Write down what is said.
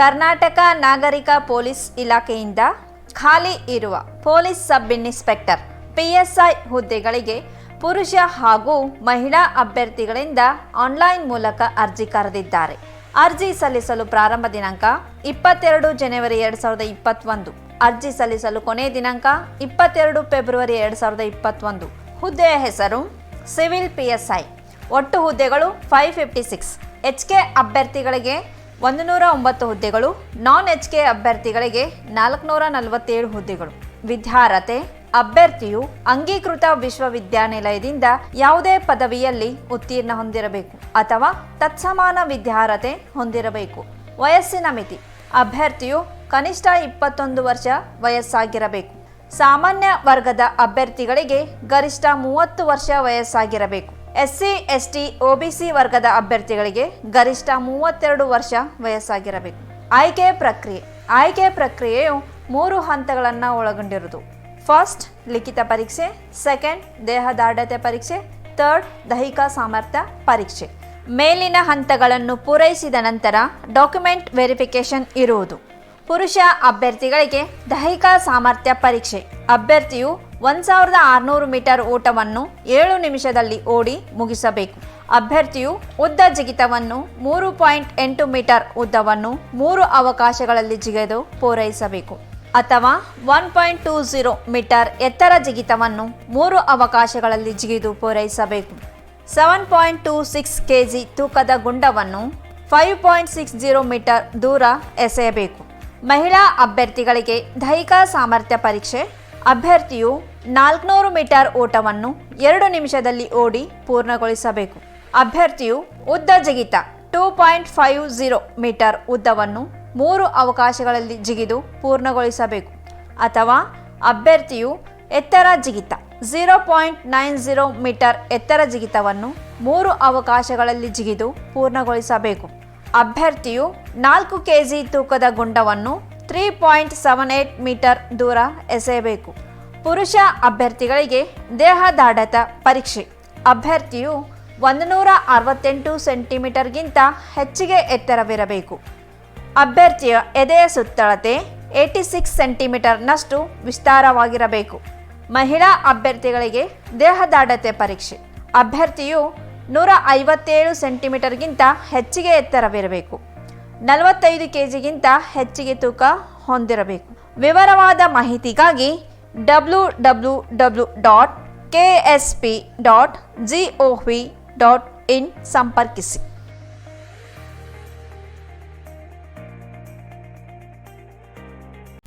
ಕರ್ನಾಟಕ ನಾಗರಿಕ ಪೊಲೀಸ್ ಇಲಾಖೆಯಿಂದ ಖಾಲಿ ಇರುವ ಪೊಲೀಸ್ ಸಬ್ ಇನ್ಸ್ಪೆಕ್ಟರ್ ಪಿಎಸ್ಐ ಹುದ್ದೆಗಳಿಗೆ ಪುರುಷ ಹಾಗೂ ಮಹಿಳಾ ಅಭ್ಯರ್ಥಿಗಳಿಂದ ಆನ್ಲೈನ್ ಮೂಲಕ ಅರ್ಜಿ ಕರೆದಿದ್ದಾರೆ. ಅರ್ಜಿ ಸಲ್ಲಿಸಲು ಪ್ರಾರಂಭ ದಿನಾಂಕ ಇಪ್ಪತ್ತೆರಡು ಜನವರಿ ಎರಡು ಸಾವಿರದ ಇಪ್ಪತ್ತೊಂದು. ಅರ್ಜಿ ಸಲ್ಲಿಸಲು ಕೊನೆಯ ದಿನಾಂಕ ಇಪ್ಪತ್ತೆರಡು ಫೆಬ್ರವರಿ ಎರಡು ಸಾವಿರದ ಇಪ್ಪತ್ತೊಂದು. ಹುದ್ದೆಯ ಹೆಸರು ಸಿವಿಲ್ ಪಿಎಸ್ಐ. ಒಟ್ಟು ಹುದ್ದೆಗಳು five fifty six H K ಅಭ್ಯರ್ಥಿಗಳಿಗೆ ಒಂದು ನೂರ ಒಂಬತ್ತು ಹುದ್ದೆಗಳು, ನಾನ್ ಎಚ್ ಕೆ ಅಭ್ಯರ್ಥಿಗಳಿಗೆ ನಾಲ್ಕುನೂರ ನಲವತ್ತೇಳು ಹುದ್ದೆಗಳು. ವಿದ್ಯಾರ್ಹತೆ, ಅಭ್ಯರ್ಥಿಯು ಅಂಗೀಕೃತ ವಿಶ್ವವಿದ್ಯಾನಿಲಯದಿಂದ ಯಾವುದೇ ಪದವಿಯಲ್ಲಿ ಉತ್ತೀರ್ಣ ಹೊಂದಿರಬೇಕು ಅಥವಾ ತತ್ಸಮಾನ ವಿದ್ಯಾರ್ಹತೆ ಹೊಂದಿರಬೇಕು. ವಯಸ್ಸಿನ ಮಿತಿ, ಅಭ್ಯರ್ಥಿಯು ಕನಿಷ್ಠ ಇಪ್ಪತ್ತೊಂದು ವರ್ಷ ವಯಸ್ಸಾಗಿರಬೇಕು. ಸಾಮಾನ್ಯ ವರ್ಗದ ಅಭ್ಯರ್ಥಿಗಳಿಗೆ ಗರಿಷ್ಠ ಮೂವತ್ತು ವರ್ಷ ವಯಸ್ಸಾಗಿರಬೇಕು. ಎಸ್ಸಿ, ಎಸ್ಟಿ, ಒಬಿಸಿ ವರ್ಗದ ಅಭ್ಯರ್ಥಿಗಳಿಗೆ ಗರಿಷ್ಠ ಮೂವತ್ತೆರಡು ವರ್ಷ ವಯಸ್ಸಾಗಿರಬೇಕು. ಆಯ್ಕೆ ಪ್ರಕ್ರಿಯೆ, ಆಯ್ಕೆ ಪ್ರಕ್ರಿಯೆಯು ಮೂರು ಹಂತಗಳನ್ನು ಒಳಗೊಂಡಿರುವುದು. ಫಸ್ಟ್, ಲಿಖಿತ ಪರೀಕ್ಷೆ, ಸೆಕೆಂಡ್ ದೇಹದಾಢ್ಯತೆ ಪರೀಕ್ಷೆ, ಥರ್ಡ್, ದೈಹಿಕ ಸಾಮರ್ಥ್ಯ ಪರೀಕ್ಷೆ. ಮೇಲಿನ ಹಂತಗಳನ್ನು ಪೂರೈಸಿದ ನಂತರ ಡಾಕ್ಯುಮೆಂಟ್ ವೆರಿಫಿಕೇಶನ್ ಇರುವುದು. ಪುರುಷ ಅಭ್ಯರ್ಥಿಗಳಿಗೆ ದೈಹಿಕ ಸಾಮರ್ಥ್ಯ ಪರೀಕ್ಷೆ. ಅಭ್ಯರ್ಥಿಯು ಒಂದು ಸಾವಿರದ ಆರುನೂರು ಮೀಟರ್ ಓಟವನ್ನು ಏಳು ನಿಮಿಷದಲ್ಲಿ ಓಡಿ ಮುಗಿಸಬೇಕು. ಅಭ್ಯರ್ಥಿಯು ಉದ್ದ ಜಿಗಿತವನ್ನು ಮೂರು ಪಾಯಿಂಟ್ ಎಂಟು ಮೀಟರ್ ಉದ್ದವನ್ನು ಮೂರು ಅವಕಾಶಗಳಲ್ಲಿ ಜಿಗಿದು ಪೂರೈಸಬೇಕು. ಅಥವಾ one point two zero metre ಎತ್ತರ ಜಿಗಿತವನ್ನು ಮೂರು ಅವಕಾಶಗಳಲ್ಲಿ ಜಿಗಿದು ಪೂರೈಸಬೇಕು. Seven point two six K G ತೂಕದ ಗುಂಡವನ್ನು five point six zero metre ದೂರ ಎಸೆಯಬೇಕು. ಮಹಿಳಾ ಅಭ್ಯರ್ಥಿಗಳಿಗೆ ದೈಹಿಕ ಸಾಮರ್ಥ್ಯ ಪರೀಕ್ಷೆ ಅಭ್ಯರ್ಥಿಯು ನಾಲ್ಕುನೂರು ಮೀಟರ್ ಓಟವನ್ನು ಎರಡು ನಿಮಿಷದಲ್ಲಿ ಓಡಿ ಪೂರ್ಣಗೊಳಿಸಬೇಕು. ಅಭ್ಯರ್ಥಿಯು ಉದ್ದ ಜಿಗಿತ two point five zero metre ಉದ್ದವನ್ನು ಮೂರು ಅವಕಾಶಗಳಲ್ಲಿ ಜಿಗಿದು ಪೂರ್ಣಗೊಳಿಸಬೇಕು. ಅಥವಾ ಅಭ್ಯರ್ಥಿಯು ಎತ್ತರ ಜಿಗಿತ zero point nine zero metre ಎತ್ತರ ಜಿಗಿತವನ್ನು ಮೂರು ಅವಕಾಶಗಳಲ್ಲಿ ಜಿಗಿದು ಪೂರ್ಣಗೊಳಿಸಬೇಕು. ಅಭ್ಯರ್ಥಿಯು ನಾಲ್ಕು ಕೆಜಿ ತೂಕದ ಗುಂಡವನ್ನು three point seven eight metre ದೂರ ಎಸೆಯಬೇಕು. ಪುರುಷ ಅಭ್ಯರ್ಥಿಗಳಿಗೆ ದೇಹದಾಢ್ಯತ ಪರೀಕ್ಷೆ. ಅಭ್ಯರ್ಥಿಯು ಒಂದು ನೂರ ಅರವತ್ತೆಂಟು ಸೆಂಟಿಮೀಟರ್ಗಿಂತ ಹೆಚ್ಚಿಗೆ ಎತ್ತರವಿರಬೇಕು. ಅಭ್ಯರ್ಥಿಯ ಎದೆಯ ಸುತ್ತಳತೆ ಏಯ್ಟಿ ಸಿಕ್ಸ್ ಸೆಂಟಿಮೀಟರ್ನಷ್ಟು ವಿಸ್ತಾರವಾಗಿರಬೇಕು. ಮಹಿಳಾ ಅಭ್ಯರ್ಥಿಗಳಿಗೆ ದೇಹದಾಢ್ಯತೆ ಪರೀಕ್ಷೆ. ಅಭ್ಯರ್ಥಿಯು ನೂರ ಐವತ್ತೇಳು ಸೆಂಟಿಮೀಟರ್ಗಿಂತ ಹೆಚ್ಚಿಗೆ ಎತ್ತರವಿರಬೇಕು. ನಲವತ್ತೈದು ಕೆಜಿಗಿಂತ ಹೆಚ್ಚಿಗೆ ತೂಕ ಹೊಂದಿರಬೇಕು. ವಿವರವಾದ ಮಾಹಿತಿಗಾಗಿ W W W dot K S P dot G O V dot in ಸಂಪರ್ಕಿಸಿ.